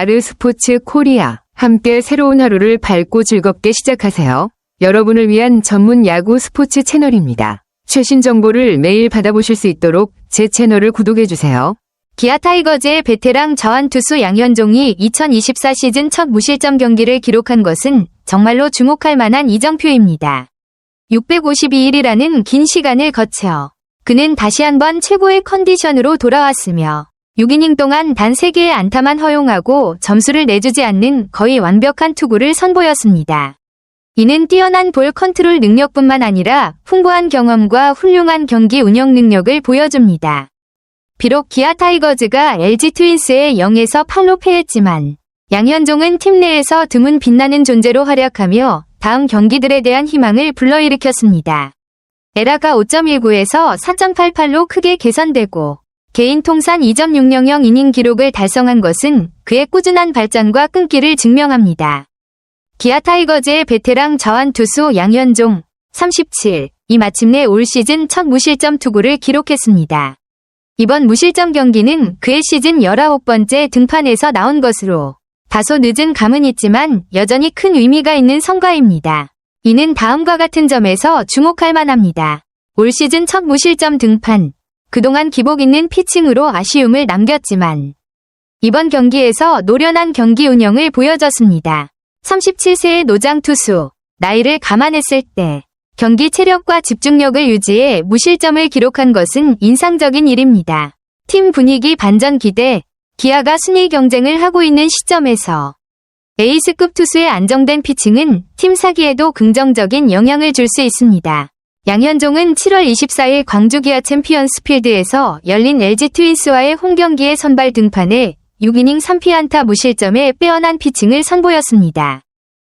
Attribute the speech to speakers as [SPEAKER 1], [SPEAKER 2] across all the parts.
[SPEAKER 1] 아르스포츠 코리아. 함께 새로운 하루를 밝고 즐겁게 시작하세요. 여러분을 위한 전문 야구 스포츠 채널입니다. 최신 정보를 매일 받아보실 수 있도록 제 채널을 구독해주세요.
[SPEAKER 2] 기아 타이거즈의 베테랑 자완 투수 양현종이 2024 시즌 첫 무실점 경기를 기록한 것은 정말로 주목할 만한 이정표입니다. 652일이라는 긴 시간을 거쳐 그는 다시 한번 최고의 컨디션으로 돌아왔으며 6이닝 동안 단 3개의 안타만 허용하고 점수를 내주지 않는 거의 완벽한 투구를 선보였습니다. 이는 뛰어난 볼 컨트롤 능력뿐만 아니라 풍부한 경험과 훌륭한 경기 운영 능력을 보여줍니다. 비록 기아 타이거즈가 LG 트윈스에 0에서 8로 패했지만 양현종은 팀 내에서 드문 빛나는 존재로 활약하며 다음 경기들에 대한 희망을 불러일으켰습니다. 에라가 5.19에서 4.88로 크게 개선되고 개인 통산 2.600 이닝 기록을 달성한 것은 그의 꾸준한 발전과 끈기를 증명합니다. 기아 타이거즈의 베테랑 자완 투수 양현종 37, 이 마침내 올 시즌 첫 무실점 투구를 기록했습니다. 이번 무실점 경기는 그의 시즌 19번째 등판에서 나온 것으로 다소 늦은 감은 있지만 여전히 큰 의미가 있는 성과입니다. 이는 다음과 같은 점에서 주목할 만합니다. 올 시즌 첫 무실점 등판. 그동안 기복 있는 피칭으로 아쉬움을 남겼지만 이번 경기에서 노련한 경기 운영을 보여줬습니다. 37세의 노장 투수, 나이를 감안했을 때 경기 체력과 집중력을 유지해 무실점을 기록한 것은 인상적인 일입니다. 팀 분위기 반전 기대, 기아가 순위 경쟁을 하고 있는 시점에서 에이스급 투수의 안정된 피칭은 팀 사기에도 긍정적인 영향을 줄 수 있습니다. 양현종은 7월 24일 광주 기아 챔피언스 필드에서 열린 LG 트윈스와의 홈경기에 선발 등판해 6이닝 3피안타 무실점에 빼어난 피칭을 선보였습니다.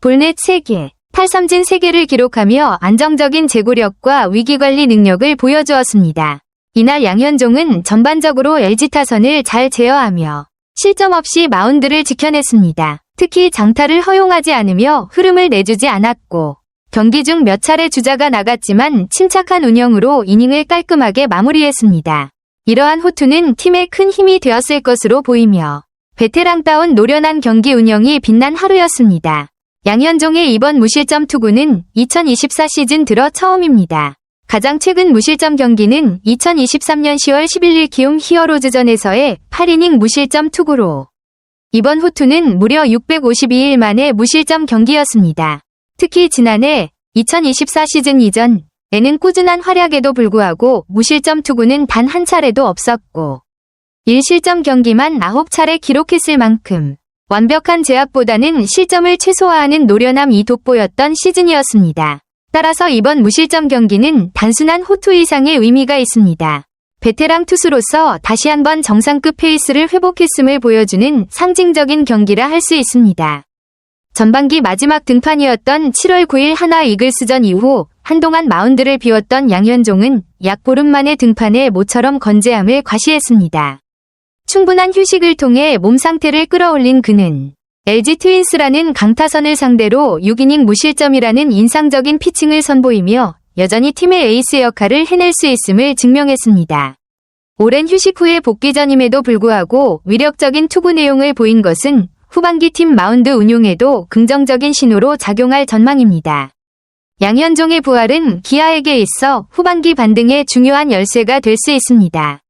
[SPEAKER 2] 볼넷 3개, 탈삼진 3개를 기록하며 안정적인 제구력과 위기관리 능력을 보여주었습니다. 이날 양현종은 전반적으로 LG 타선을 잘 제어하며 실점 없이 마운드를 지켜냈습니다. 특히 장타를 허용하지 않으며 흐름을 내주지 않았고 경기 중 몇 차례 주자가 나갔지만 침착한 운영으로 이닝을 깔끔하게 마무리했습니다. 이러한 호투는 팀에 큰 힘이 되었을 것으로 보이며 베테랑다운 노련한 경기 운영이 빛난 하루였습니다. 양현종의 이번 무실점 투구는 2024 시즌 들어 처음입니다. 가장 최근 무실점 경기는 2023년 10월 11일 키움 히어로즈전에서의 8이닝 무실점 투구로 이번 호투는 무려 652일 만에 무실점 경기였습니다. 특히 지난해 2024 시즌 이전에는 꾸준한 활약에도 불구하고 무실점 투구는 단 한 차례도 없었고 1실점 경기만 9차례 기록했을 만큼 완벽한 제압보다는 실점을 최소화하는 노련함 이 돋보였던 시즌이었습니다. 따라서 이번 무실점 경기는 단순한 호투 이상의 의미가 있습니다. 베테랑 투수로서 다시 한번 정상급 페이스를 회복했음을 보여주는 상징적인 경기라 할 수 있습니다. 전반기 마지막 등판이었던 7월 9일 하나 이글스전 이후 한동안 마운드를 비웠던 양현종은 약 보름 만에 등판해 모처럼 건재함을 과시했습니다. 충분한 휴식을 통해 몸 상태를 끌어올린 그는 LG 트윈스라는 강타선을 상대로 6이닝 무실점이라는 인상적인 피칭을 선보이며 여전히 팀의 에이스 역할을 해낼 수 있음을 증명했습니다. 오랜 휴식 후의 복귀전임에도 불구하고 위력적인 투구 내용을 보인 것은 후반기 팀 마운드 운용에도 긍정적인 신호로 작용할 전망입니다. 양현종의 부활은 기아에게 있어 후반기 반등의 중요한 열쇠가 될 수 있습니다.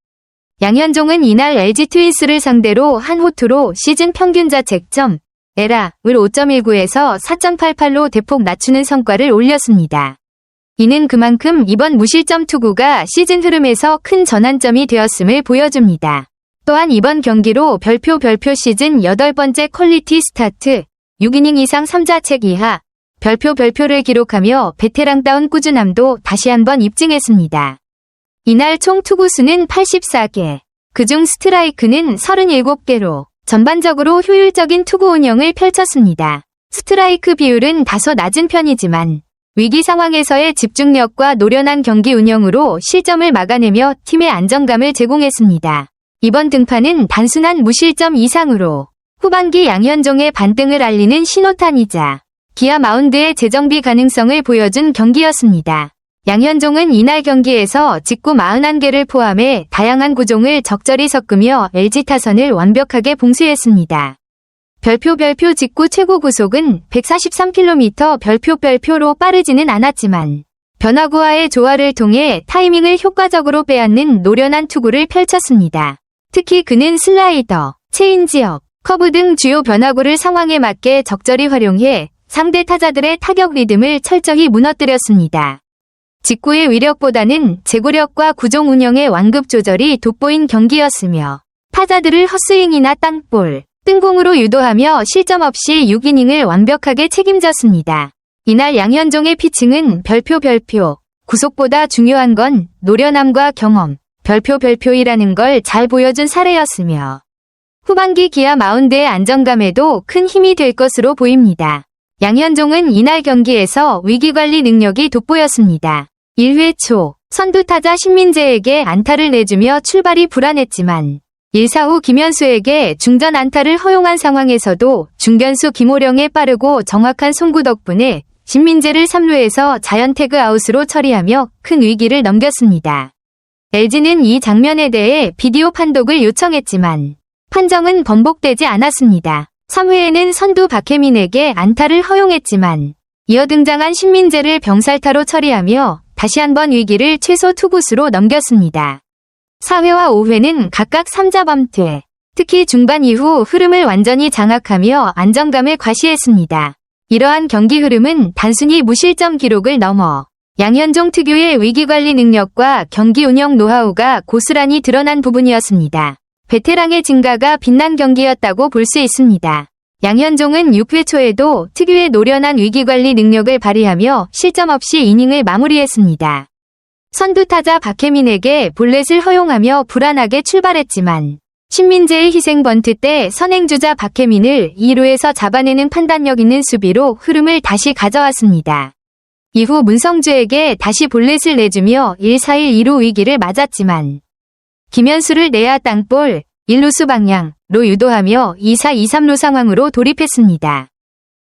[SPEAKER 2] 양현종은 이날 LG 트윈스를 상대로 한 호투로 시즌 평균 자책점 에라을 5.19에서 4.88로 대폭 낮추는 성과를 올렸습니다. 이는 그만큼 이번 무실점 투구가 시즌 흐름에서 큰 전환점이 되었음을 보여줍니다. 또한 이번 경기로 별표 별표 시즌 8번째 퀄리티 스타트 6이닝 이상 3자책 이하 별표 별표를 기록하며 베테랑다운 꾸준함도 다시 한번 입증했습니다. 이날 총 투구수는 84개, 그중 스트라이크는 37개로 전반적으로 효율적인 투구 운영을 펼쳤습니다. 스트라이크 비율은 다소 낮은 편이지만 위기 상황에서의 집중력과 노련한 경기 운영으로 실점을 막아내며 팀의 안정감을 제공했습니다. 이번 등판은 단순한 무실점 이상으로 후반기 양현종의 반등을 알리는 신호탄이자 기아 마운드의 재정비 가능성을 보여준 경기였습니다. 양현종은 이날 경기에서 직구 41개를 포함해 다양한 구종을 적절히 섞으며 LG 타선을 완벽하게 봉쇄했습니다. 별표 별표 직구 최고 구속은 143km 별표 별표로 빠르지는 않았지만 변화구와의 조화를 통해 타이밍을 효과적으로 빼앗는 노련한 투구를 펼쳤습니다. 특히 그는 슬라이더, 체인지업, 커브 등 주요 변화구를 상황에 맞게 적절히 활용해 상대 타자들의 타격 리듬을 철저히 무너뜨렸습니다. 직구의 위력보다는 제구력과 구종 운영의 완급 조절이 돋보인 경기였으며 타자들을 헛스윙이나 땅볼, 뜬공으로 유도하며 실점 없이 6이닝을 완벽하게 책임졌습니다. 이날 양현종의 피칭은 별표 별표, 구속보다 중요한 건 노련함과 경험, 별표 별표이라는 걸 잘 보여준 사례였으며 후반기 기아 마운드의 안정감에도 큰 힘이 될 것으로 보입니다. 양현종은 이날 경기에서 위기관리 능력이 돋보였습니다. 1회 초 선두타자 신민재에게 안타를 내주며 출발이 불안했지만 1사 후 김현수에게 중전 안타를 허용한 상황에서도 중견수 김호령의 빠르고 정확한 송구 덕분에 신민재를 3루에서 자연태그 아웃으로 처리하며 큰 위기를 넘겼습니다. LG는 이 장면에 대해 비디오 판독을 요청했지만 판정은 번복되지 않았습니다. 3회에는 선두 박혜민에게 안타를 허용했지만 이어 등장한 신민재를 병살타로 처리하며 다시 한번 위기를 최소 투구수로 넘겼습니다. 4회와 5회는 각각 3자 범퇴, 특히 중반 이후 흐름을 완전히 장악하며 안정감을 과시했습니다. 이러한 경기 흐름은 단순히 무실점 기록을 넘어 양현종 특유의 위기관리 능력과 경기 운영 노하우가 고스란히 드러난 부분이었습니다. 베테랑의 증가가 빛난 경기였다고 볼 수 있습니다. 양현종은 6회 초에도 특유의 노련한 위기관리 능력을 발휘하며 실점 없이 이닝을 마무리했습니다. 선두타자 박혜민에게 볼넷을 허용하며 불안하게 출발했지만 신민재의 희생 번트 때 선행주자 박혜민을 2루에서 잡아내는 판단력 있는 수비로 흐름을 다시 가져왔습니다. 이후 문성주에게 다시 볼넷을 내주며 1-4-1 2루 위기를 맞았지만 김현수를 내야 땅볼 1루수 방향로 유도하며 2-4-2-3루 상황으로 돌입했습니다.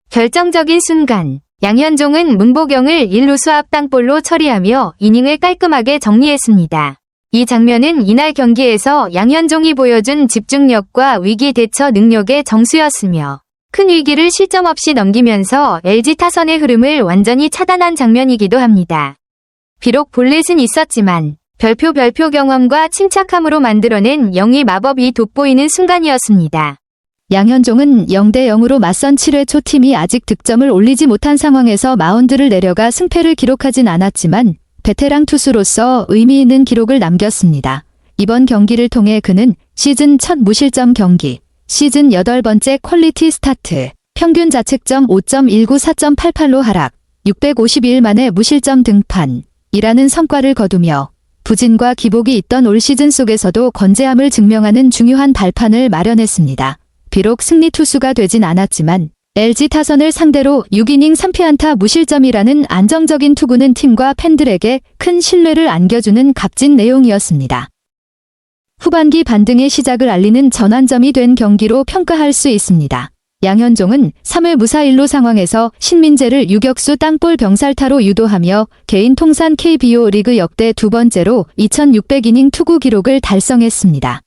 [SPEAKER 2] 결정적인 순간 양현종은 문보경을 1루수 앞 땅볼로 처리하며 이닝을 깔끔하게 정리했습니다. 이 장면은 이날 경기에서 양현종이 보여준 집중력과 위기 대처 능력의 정수였으며 큰 위기를 실점 없이 넘기면서 LG 타선의 흐름을 완전히 차단한 장면이기도 합니다. 비록 볼넷은 있었지만 별표 별표 경험과 침착함으로 만들어낸 영희 마법이 돋보이는 순간이었습니다.
[SPEAKER 3] 양현종은 0대 0으로 맞선 7회 초 팀이 아직 득점을 올리지 못한 상황에서 마운드를 내려가 승패를 기록하진 않았지만 베테랑 투수로서 의미 있는 기록을 남겼습니다. 이번 경기를 통해 그는 시즌 첫 무실점 경기, 시즌 8번째 퀄리티 스타트, 평균 자책점 5.19 4.88로 하락, 652일 만에 무실점 등판, 이라는 성과를 거두며 부진과 기복이 있던 올 시즌 속에서도 건재함을 증명하는 중요한 발판을 마련했습니다. 비록 승리 투수가 되진 않았지만 LG 타선을 상대로 6이닝 3피안타 무실점이라는 안정적인 투구는 팀과 팬들에게 큰 신뢰를 안겨주는 값진 내용이었습니다. 후반기 반등의 시작을 알리는 전환점이 된 경기로 평가할 수 있습니다. 양현종은 3회 무사 1루 상황에서 신민재를 유격수 땅볼 병살타로 유도하며 개인 통산 KBO 리그 역대 두 번째로 2600이닝 투구 기록을 달성했습니다.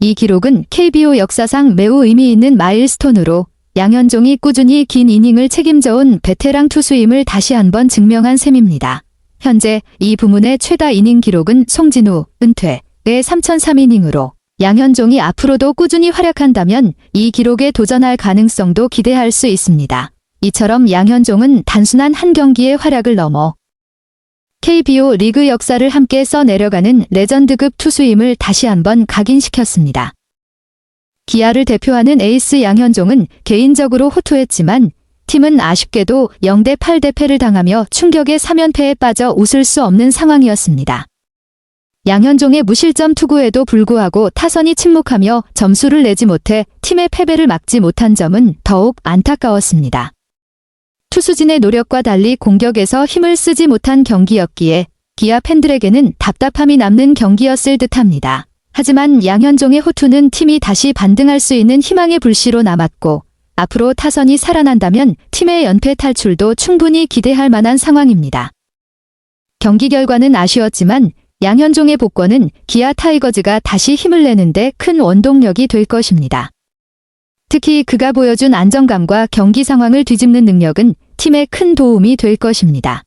[SPEAKER 3] 이 기록은 KBO 역사상 매우 의미 있는 마일스톤으로 양현종이 꾸준히 긴 이닝을 책임져온 베테랑 투수임을 다시 한번 증명한 셈입니다. 현재 이 부문의 최다 이닝 기록은 송진우, 은퇴 의 3003이닝으로 양현종이 앞으로도 꾸준히 활약한다면 이 기록에 도전할 가능성도 기대할 수 있습니다. 이처럼 양현종은 단순한 한 경기의 활약을 넘어 KBO 리그 역사를 함께 써내려가는 레전드급 투수임을 다시 한번 각인시켰습니다. 기아를 대표하는 에이스 양현종은 개인적으로 호투했지만 팀은 아쉽게도 0대 8대 패를 당하며 충격의 3연패에 빠져 웃을 수 없는 상황이었습니다. 양현종의 무실점 투구에도 불구하고 타선이 침묵하며 점수를 내지 못해 팀의 패배를 막지 못한 점은 더욱 안타까웠습니다. 투수진의 노력과 달리 공격에서 힘을 쓰지 못한 경기였기에 기아 팬들에게는 답답함이 남는 경기였을 듯합니다. 하지만 양현종의 호투는 팀이 다시 반등할 수 있는 희망의 불씨로 남았고 앞으로 타선이 살아난다면 팀의 연패 탈출도 충분히 기대할 만한 상황입니다. 경기 결과는 아쉬웠지만 양현종의 복권은 기아 타이거즈가 다시 힘을 내는데 큰 원동력이 될 것입니다.
[SPEAKER 2] 특히 그가 보여준 안정감과 경기 상황을 뒤집는 능력은 팀에 큰 도움이 될 것입니다.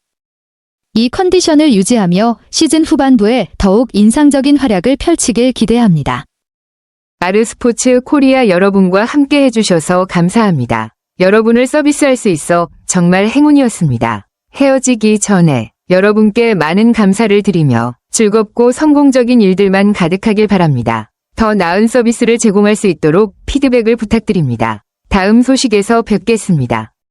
[SPEAKER 2] 이 컨디션을 유지하며 시즌 후반부에 더욱 인상적인 활약을 펼치길 기대합니다.
[SPEAKER 1] 아르스포츠 코리아 여러분과 함께 해주셔서 감사합니다. 여러분을 서비스할 수 있어 정말 행운이었습니다. 헤어지기 전에 여러분께 많은 감사를 드리며 즐겁고 성공적인 일들만 가득하길 바랍니다. 더 나은 서비스를 제공할 수 있도록 피드백을 부탁드립니다. 다음 소식에서 뵙겠습니다.